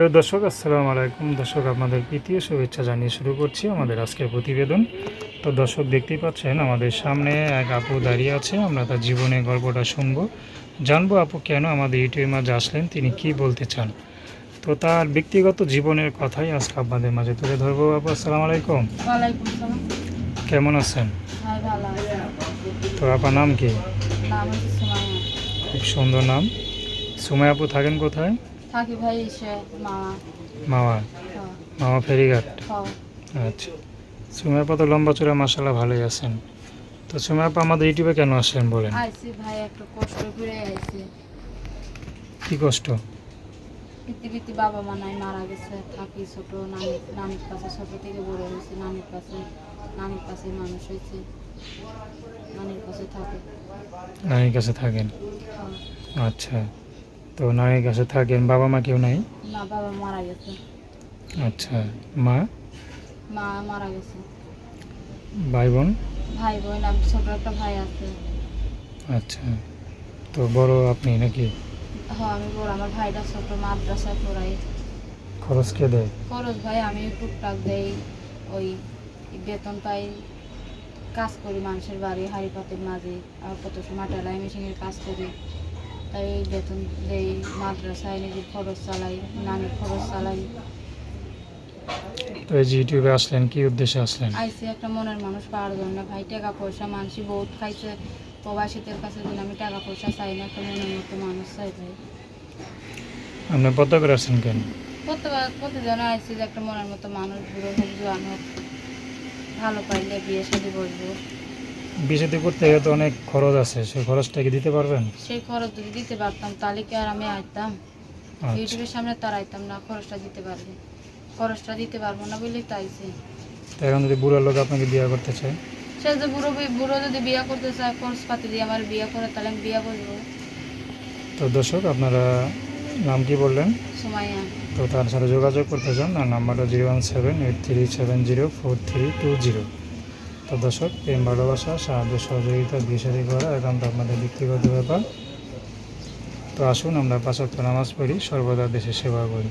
প্রিয় দর্শক আসসালামু আলাইকুম। দর্শক আপনাদের প্রীতি শুভেচ্ছা জানিয়ে শুরু করছি আমাদের আজকের প্রতিবেদন। তো দর্শক দেখতেই পাচ্ছেন আমাদের সামনে এক আপু দাঁড়িয়ে আছে। আমরা তার জীবনের গল্পটা শুনব। জানব আপু কেন আমাদের ইউটিউবের মাঝে আসলেন তিনি কি বলতে চান? তো তার ব্যক্তিগত জীবনের কথাই আজকে আপনাদের মাঝে তুলে ধরবো। আপু আসসালামু আলাইকুম। কেমন আছেন? আছে। তো আপনার নাম কি? খুব সুন্দর নাম। সুমাই আপু থাকেন কোথায়? থাকি ভাই এসে মামা। মামা? মামা ফেরিঘাট? হ। আচ্ছা। সুমাই আপা তো লম্বা চূড়া মাসাল্লাহ ভালোই আছেন। তো সুমাই আপা আমাদের ইউটিউবে কেন আসলেন বলেন? আইসি ভাই একটু কষ্ট করে আইসি কি কষ্ট? পৃথিবীতে বাবা মা নাই মারা গেছে থাকি ছোট নানি নানির কাছে ছোট থেকে বড় হয়েছে নানির কাছে নানির কাছে মানুষ হয়েছে নানির কাছে থাকে। নানির কাছে থাকেন? আচ্ছা। তো নানির কাছে থাকেন। বাবা মা কেউ নাই? না বাবা মারা গেছে। আচ্ছা মা? মা মারা গেছে। ভাই বোন? ভাই বোন আর ছোট একটা ভাই আছে। আচ্ছা তো বড় আপনি নাকি? হ্যাঁ আমি বড়। আমার ভাইটা ছোট মাদ্রাসায় পড়াই খরচ কে দেয়? খরচ ভাই আমি টুকটাক দেই। ওই বেতন পাই। কাজ করি মানুষের বাড়ি হাড়ি পাতির মাঝে। আর কত সময় টেলাই মেশিনের কাজ করি। তাই বেতন দেই মাদ্রাসায় নিজের খরচ চালাই নানির খরচ চালাই। তো এই যে ইউটিউবে আসলেন কি উদ্দেশ্যে আসলেন? আইসি একটা মনের মানুষ পাওয়ার জন্য ভাই টাকা পয়সা মানুষই বহুত খাইছে। প্রবাসীদের কাছে দিন আমি টাকা পয়সা চাই না একটা মনের মতো মানুষ চাই ভাই। আপনি পদ্মা করে আসছেন কেন? প্রত্যেকবার প্রতিজনে আইসি যে একটা মনের মতো মানুষ বুড়ো হোক জোয়ান হোক ভালো পাইলে বিয়ে সাথে বসবো। বিশেতে করতে গেলে তো অনেক খরচ আছে। সেই খরচটা কি দিতে পারবেন? সেই খরচ যদি দিতে পারতাম তাহলে কি আর আমি আইতাম? আচ্ছা। ইউটিউবের সামনে তার আইতাম না খরচটা দিতে পারবে। খরচটা দিতে পারব না বলেই তো আইসি তো এখন যদি বুড়ো লোক আপনাকে বিয়ে করতে চায়? সে যে বুড়ো বুড়ো যদি বিয়ে করতে চায় খরচ পাতি দিয়ে আমার বিয়ে করে তাহলে আমি বিয়ে করব। তো দর্শক আপনারা নাম কি বললেন? সুমাইয়া। তো তার সাথে যোগাযোগ করতে চান আর নাম্বারটা zero one seven eight three seven zero four three two zero. তো দর্শক, প্রেম, ভালোবাসা, সাহায্য, সহযোগিতা বিষয় করা একান্ত আপনাদের ব্যক্তিগত ব্যাপার। তো আসুন আমরা পাঁচক্ত নামাজ পড়ি, সর্বদা দেশের সেবা করি।